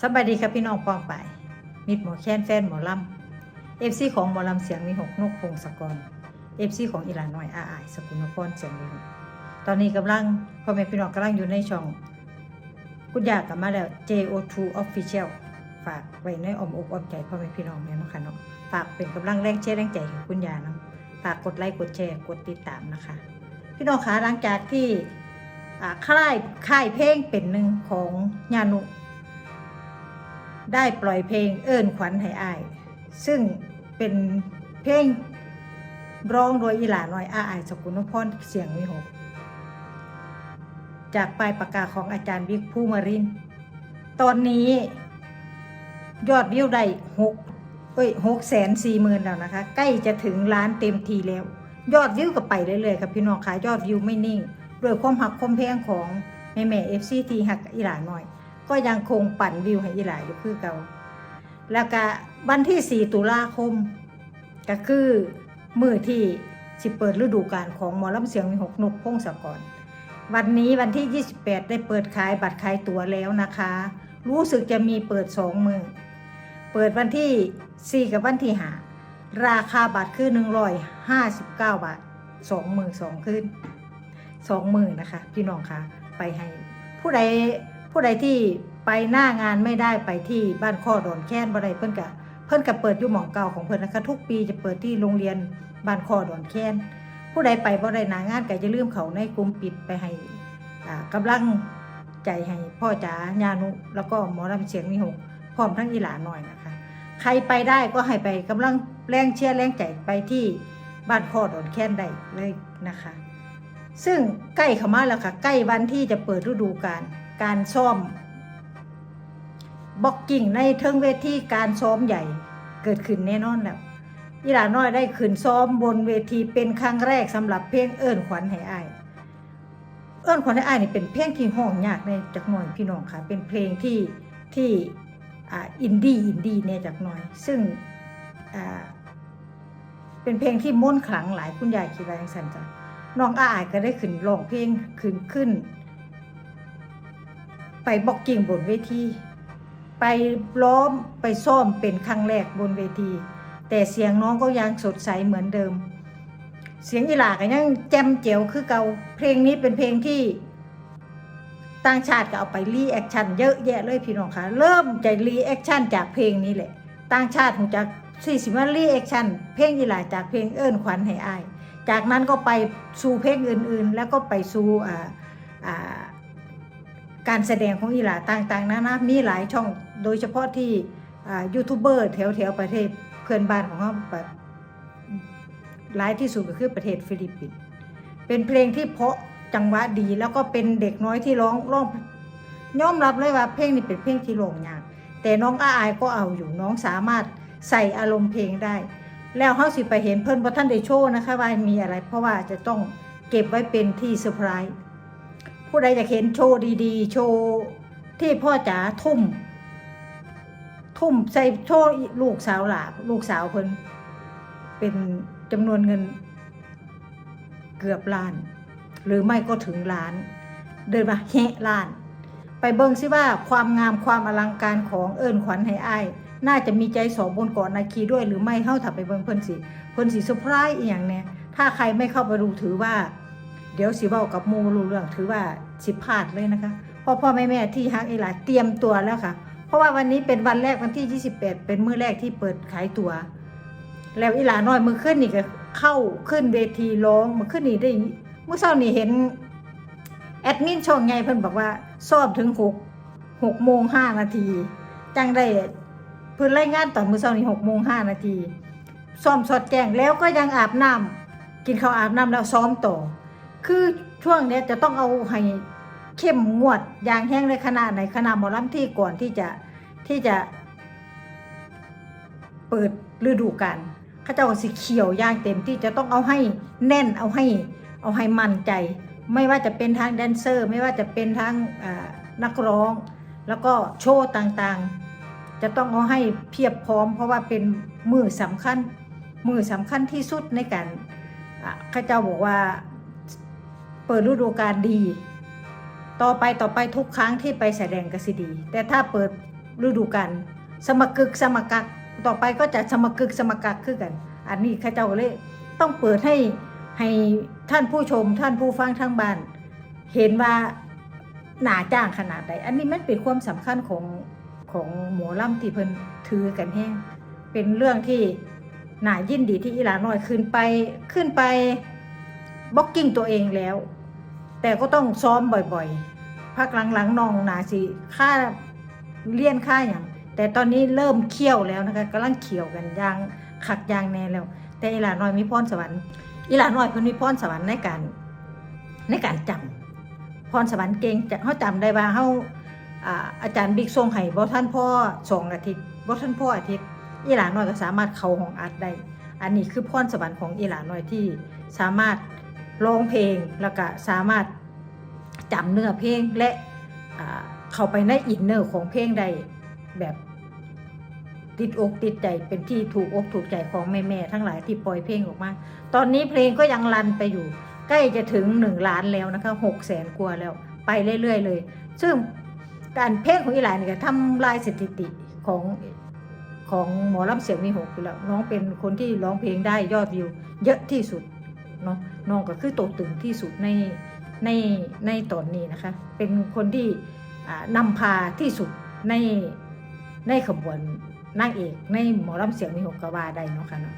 สบายดีครับพี่น้องปองไป มิดหมอแค้นแฟนหมอลำเอฟซีของหมอลำเสียงมีหกนกพงศกรเอฟซีของอีหลานน้อยอาอายสกุลนครเสียงมีตอนนี้กำลังพ่อแม่พี่น้องกำลังอยู่ในช่องคุณยากลับมาแล้ว JO2 Official ฝากไว้ในอ้อมอกอมใจพ่อแม่พี่น้องเนี่ยนะคะเนาะฝากเป็นกำลังแรงเชียร์แรงใจให้คุณยาเนาะฝากกดไลค์กดแชร์กดติดตามนะคะ พี่น้องคะหลังจากที่ค่ายค่ายเพลงเป็นหนึ่งของญานุ ได้ปล่อยเพลงเอิ้นขวัญให้อาย ซึ่งเป็นเพลงร้องโดยอีหลาน้อยอาอายสกุลนพรเสียงวิหก จากปลายปากกาของอาจารย์บิ๊กผู้มาริน ตอนนี้ยอดวิวได้หกเอ้ยหกแสนสี่หมื่นแล้วนะคะ ใกล้จะถึงล้านเต็มทีแล้ว ยอดวิวก็ไปเรื่อยๆครับพี่น้องขายยอดวิวไม่นิ่ง ด้วยความหักความแพงของแม่แม่เอฟซีทีหักอีหลาน้อย ก็ยังคงปั่นวิวให้อีหลาอยู่คือเก่าแล้วก็วันที่ 4 ตุลาคม ก็คือมือที่สิเปิดฤดูกาลของหมอลำเสียงมีหกนกพงศกรวันนี้วันที่ 28 ได้เปิดขายบัตรขายตั๋วแล้วนะคะ รู้สึกจะมีเปิดสองมือเปิดวันที่ 4 กับวันที่5ราคาบัตรคือ159 บาทสองมือสองคืนสองมือนะคะ พี่น้องคะไปให้ผู้ใด ผู้ใดที่ไปหน้างานไม่ได้ไปที่บ้านข้อดอนแค้นบ่ได้เพิ่นกะเพิ่นกะเปิดอยู่หม่องเก่าของเพิ่นนะคะ ทุกปีจะเปิดที่โรงเรียนบ้านข้อดอนแค้นผู้ใดไปบ่ได้หน้างานก็จะลืมเขาในกลุ่มปิดไปให้อ่ากำลังใจให้พ่อจ๋าญานุแล้วก็หมอลำเสียงมีหกพร้อมทั้งอีหลาหน่อยนะคะ ใครไปได้ก็ให้ไปกำลังแรงเชียร์แรงใจไปที่บ้านข้อดอนแค้นได้เลยนะคะ ซึ่งใกล้เข้ามาแล้วค่ะ ใกล้วันที่จะเปิดฤดูกาล การซ้อมบ็อกกิ้งในเทิงเวทีการซ้อมใหญ่เกิดขึ้นแน่นอนแล้วอีหลาน้อยได้ขึ้นซ้อมบนเวทีเป็นครั้งแรกสำหรับเพลงเอิ้นขวัญให้อายเอิ้นขวัญให้อายนี่เป็นเพลงที่ห้องยากในจักหน่อยพี่น้องค่ะ เป็นเพลงที่ที่อ่าอินดี้อินดี้เนี่ยจักหน่อย ซึ่งอ่าเป็นเพลงที่ม้วนขลังหลายคุณยายคิดว่าอย่างสันจ้ะน้องอาอายก็ได้ขึ้นร้องเพลงขึ้นขึ้น ไปบอกกิ่งบนเวที ไปล้อมไปซ่อมเป็นครั้งแรกบนเวที แต่เสียงน้องก็ยังสดใสเหมือนเดิม เสียงอีหลาก็ยังแจมเจียวคือเก่าเพลงนี้เป็นเพลงที่ต่างชาติก็เอาไปรีแอคชั่นเยอะแยะเลยพี่น้องคะเริ่มจะรีแอคชั่นจากเพลงนี้แหละต่างชาติคงจะสี่สิบวันรีแอคชั่นเพลงอีหลาจากเพลงเอิ้นขวัญให้อาย จากนั้นก็ไปสู่เพลงอื่นๆ แล้วก็ไปสู่อ่าอ่า การแสดงของอีหลาต่างๆนานามีหลายช่องโดยเฉพาะที่ยูทูบเบอร์แถวๆประเทศเพื่อนบ้านของเขาแบบหลายที่สุดก็คือประเทศฟิลิปปินส์เป็นเพลงที่เพราะจังหวะดีแล้วก็เป็นเด็กน้อยที่ร้องร้องยอมรับเลยว่าเพลงนี้เป็นเพลงที่ร้องยากแต่น้องอาอายก็เอาอยู่น้องสามารถใส่อารมณ์เพลงได้ แล้วเขาสิไปเห็นเพิ่อนเพราะท่านได้โชว์นะคะว่ามีอะไร เพราะว่าจะต้องเก็บไว้เป็นที่เซอร์ไพรส์ ผู้ใดอยากเห็นโชว์ดีๆ โชว์ที่พ่อจ๋าทุ่ม ทุ่มใส่โชว์ลูกสาวหลาลูกสาวเพิ่นเป็นจำนวนเงิน เกือบล้าน หรือไม่ก็ถึงล้าน เดินมาแฮะล้าน ไปเบิ่งซิว่าความงามความอลังการของเอิญขวัญให้อายน่าจะมีใจสองบนเกาะนาคีด้วยหรือไม่เท่าถับไปเบิ่งเพิ่นสิเพิ่นสิเซอร์ไพรส์อีหยังเนี่ยถ้าใครไม่เข้าไปดูถือว่า เดี๋ยวสิเว้ากับมูรู้เรื่องถือว่าสิพลาดเลยนะคะพ่อพ่อแม่แม่ที่ฮักอีหลาเตรียมตัวแล้วค่ะ เพราะว่าวันนี้เป็นวันแรกวันที่ 28 เป็นมื้อแรกที่เปิดขายตัว แล้วอีหลาน้อยมือขึ้นนี่ก็เข้าขึ้นเวทีร้องมือขึ้นนี่ได้เมื่อเช้านี่เห็นแอดมินช่องไงเพิ่นบอกว่าสอบถึงหกหกโมงห้านาทีจังได้เพิ่นรายงานตอนมื้อเช้านี่หกโมงห้านาทีซ้อมสดแจ้งแล้วก็ยังอาบน้ำกินข้าวอาบน้ำแล้วซ้อมต่อ คือช่วงเนี้ยจะต้องเอาให้เข้มงวดอย่างแห้งในขนาดไหนขนาดหมอลำที่ก่อนที่จะที่จะ เปิดฤดูกาลเขาเจ้าก็สิเขียวย่างเต็มที่จะต้องเอาให้แน่นเอาให้เอาให้มั่นใจ ไม่ว่าจะเป็นทางแดนเซอร์ ไม่ว่าจะเป็นทางนักร้อง แล้วก็โชว์ต่างๆ จะต้องเอาให้เพียบพร้อม เพราะว่าเป็นมือสำคัญมือสำคัญที่สุดในการข้าเจ้าบอกว่า เปิดฤดูกาลดี ต่อไปต่อไปทุกครั้งที่ไปแสดงก็สิดี แต่ถ้าเปิดฤดูกาลสมกึกสมกักต่อไปก็จะสมกึกสมกักคือกัน อันนี้ข้าเจ้าก็เลยต้องเปิดให้ให้ท่านผู้ชมท่านผู้ฟังทางบ้าน เห็นว่าหนาจ้างขนาดใด อันนี้มันเป็นความสำคัญของของหมอล่ำที่เพิ่นถือกันแห้งเป็นเรื่องที่หน่ายินดีที่อีหลาน้อยขึ้นไปขึ้นไปบล็อกกิ้งตัวเองแล้ว แต่ก็ต้องซ้อมบ่อยๆพักหลังๆน้องนาสิค่าเลี่ยนค่าอย่าง แต่ตอนนี้เริ่มเคี่ยวแล้วนะคะกำลังเคี่ยวกันยางขักยางแน่แล้ว แต่อีหลาน้อยมีพรสวรรค์อีหลาน้อยเพิ่นมีพรสวรรค์ในการในการจำพรสวรรค์เก่งจะเฮาจำได้ว่าเฮาอาอาจารย์บิ๊กทรงให้บ่ท่านพ่อสองอาทิตย์บ่ท่านพ่ออาทิตย์อีหลาน้อยก็สามารถเข้าห้องอัดได้ อันนี้คือพรสวรรค์ของอีหลาน้อยที่สามารถ ร้องเพลงแล้วก็สามารถจำเนื้อเพลงและเข้าไปในอินเนอร์ของเพลงได้แบบติดอกติดใจเป็นที่ถูกอกถูกใจของแม่ๆทั้งหลายที่ปล่อยเพลงออกมา ตอนนี้เพลงก็ยังรันไปอยู่ ใกล้จะถึงหนึ่งล้านแล้วนะคะหกแสนกว่าแล้วไปเรื่อยๆเลย ซึ่งการเพลงของอีหลานเนี่ยทำลายสถิติของของหมอลำเสียงมีหกอยู่แล้วน้องเป็นคนที่ร้องเพลงได้ยอดวิว เยอะที่สุด เนาะน้องก็คือโตตึงที่สุดในในในตอนนี้นะคะ เป็นคนที่นำพาที่สุดในในขบวนนางเอกในหมอลำเสียงมีหกกว่าได้เนาะค่ะเนาะ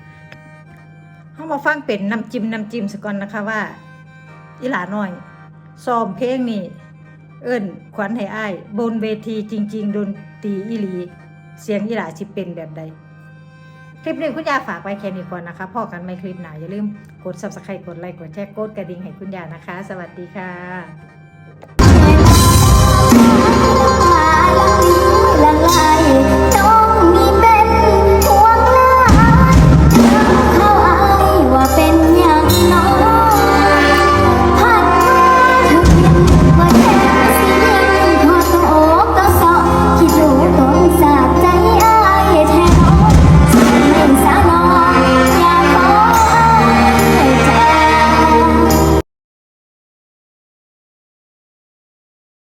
เขามาฟังเป็นน้ำจิ้มน้ำจิ้มสก่อนนะคะว่าอีหลาน้อยซ้อมเพลงนี่เอิ้นขวัญให้อ้าย บนเวทีจริง ๆ ดนตรีอีหลี เสียงอีหลาสิเป็นแบบใด คลิปนี้คุณยาฝากไว้แค่นี้ก่อนนะคะพอกันไม่คลิปหนาอย่าลืมกด subscribe กดไลค์กดแชร์กดกระดิ่งให้คุณยานะคะ สวัสดีค่ะ